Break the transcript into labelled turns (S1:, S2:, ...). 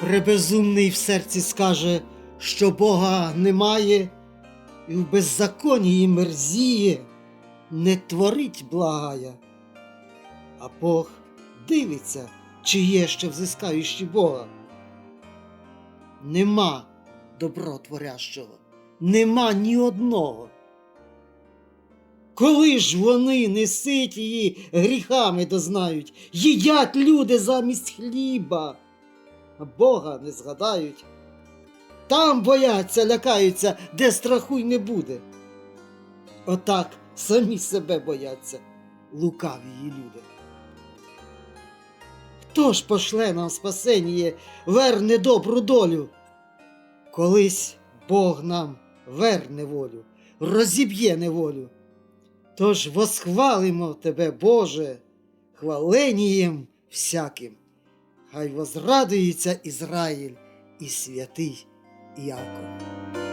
S1: Пребезумний в серці скаже, що Бога немає, і в беззаконії мерзіє, не творить благая. А Бог дивиться, чи є ще взискаючі Бога. Нема добротворящого, нема ні одного. Коли ж вони не ситії гріхами дознають, їдять люди замість хліба, а Бога не згадають. Там бояться, лякаються, де страху й не буде. Отак самі себе бояться, лукаві люди. Хто ж пошле нам спасеніє, верне добру долю? Колись Бог нам верне волю, розіб'є неволю. Тож восхвалимо тебе, Боже, хваленієм всяким. Хай возрадується Ізраїль і святий Іаков.